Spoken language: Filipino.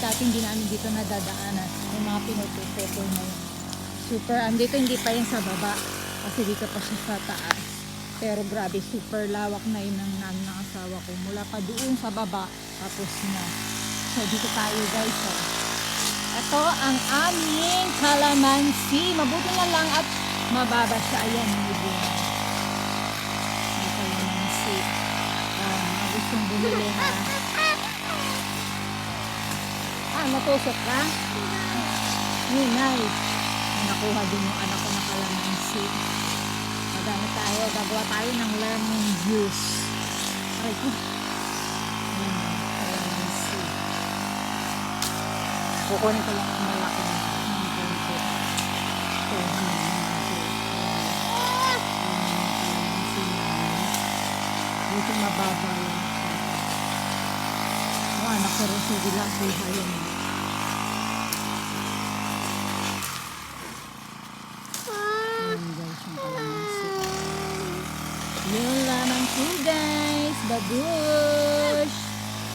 namin dito nadadaanan. Yung mga pinutupupol na yun. Super, andito hindi pa yan sa baba. Kasi dito pa siya sa taas. Pero grabe, super lawak na yun ng ng asawa ko. Mula pa doon sa baba, tapos na. So, dito tayo guys. Oh. Ito ang aming calamansi. Mabuti na lang at mababa siya. Ayan, may bunga. May calamansi. Ah, mga gustong bumili ha. Ah, natusok ka? May nakuha din yung anak ko na calamansi. Madami tayo. Gagawa tayo ng lemon juice. Aray ko. Ayan, calamansi. Kukunin ko lang ang malaki na. Dito mababa lang siya. Ang anak ko rin sige lang buhay yun. Ayan guys, yung calamansi. Yun lamang po guys. Babush!